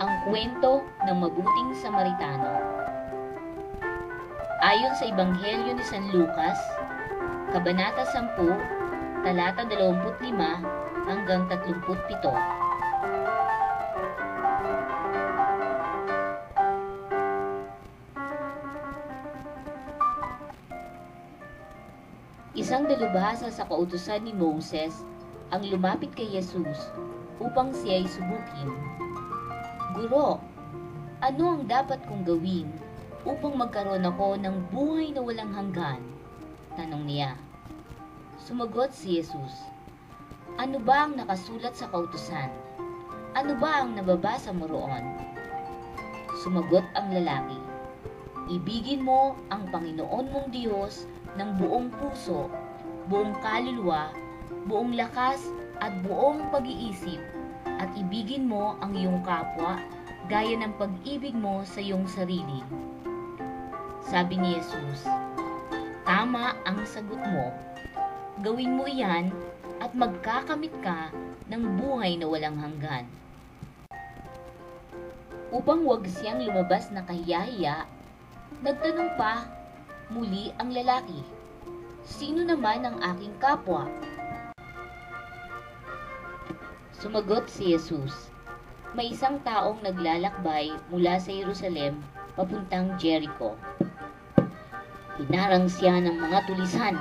ang kwento ng mabuting Samaritano. Ayon sa Ebanghelyo ni San Lucas, Kabanata 10, talata 25 hanggang 37. Isang dalubhasa sa kautusan ni Moses ang lumapit kay Jesus upang siya'y subukin. Guro, ano ang dapat kong gawin upang magkaroon ako ng buhay na walang hanggan? Tanong niya. Sumagot si Jesus, Ano ba ang nakasulat sa kautusan? Ano ba ang nababasa mo roon? Sumagot ang lalaki, Ibigin mo ang Panginoon mong Diyos ng buong puso, buong kaluluwa, buong lakas at buong pag-iisip at ibigin mo ang iyong kapwa gaya ng pag-ibig mo sa iyong sarili. Sabi ni Jesus, Tama ang sagot mo. Gawin mo iyan at magkakamit ka ng buhay na walang hanggan. Upang wag siyang lumabas na kahiyahiya, nagtanong pa muli ang lalaki, Sino naman ang aking kapwa? Sumagot si Jesus, May isang taong naglalakbay mula sa Jerusalem papuntang Jericho. Hinarang siya ng mga tulisan.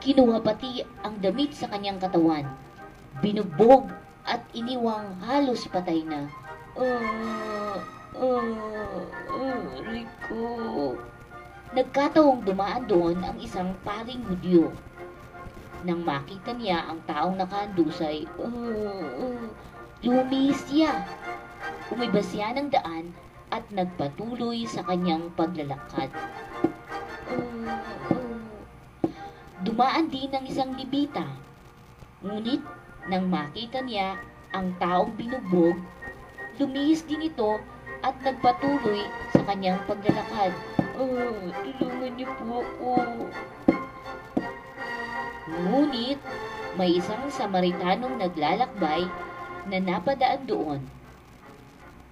Kinuha pati ang damit sa kanyang katawan. Binugbog at iniwang halos patay na. Uh, uh, uh, Rico. Nagkataong dumaan doon ang isang paring Hudyo. Nang makita niya ang taong nakahandusay, uh, uh, lumihis siya. Umiba siya ng daan at nagpatuloy sa kanyang paglalakad. Uh, uh, dumaan din ang isang libita. Ngunit nang makita niya ang taong binugbog, lumihis din ito at nagpatuloy sa kanyang paglalakad. Oh, tulungan niyo po ako. Ngunit, may isang Samaritanong naglalakbay na napadaan doon.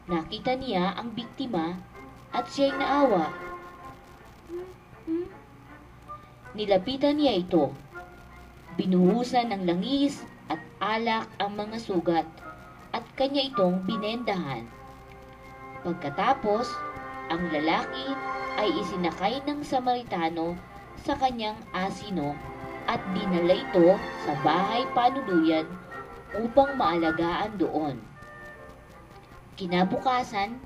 Nakita niya ang biktima at siya'y naawa. Nilapitan niya ito. Binuhusan ng langis at alak ang mga sugat at kanya itong binendahan. Pagkatapos, ang lalaki ay isinakay ng Samaritano sa kanyang asino at dinala ito sa bahay panuluyan upang maalagaan doon. Kinabukasan,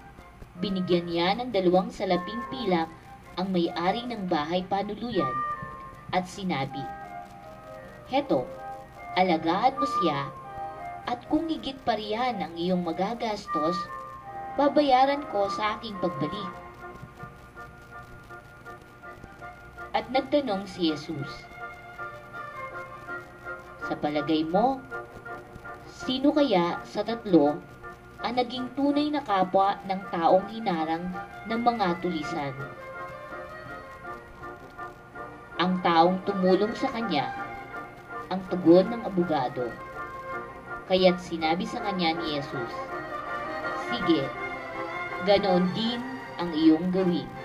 binigyan niya ng dalawang salaping pilak ang may-ari ng bahay panuluyan at sinabi, Heto, alagaan mo siya at kung higit pa riyan ang iyong magagastos, babayaran ko sa aking pagbalik. At nagtanong si Jesus, Sa palagay mo, sino kaya sa tatlo ang naging tunay na kapwa ng taong hinarang ng mga tulisan? Ang taong tumulong sa kanya, ang tugon ng abogado. Kaya't sinabi sa kanya ni Jesus, Sige, ganoon din ang iyong gawin.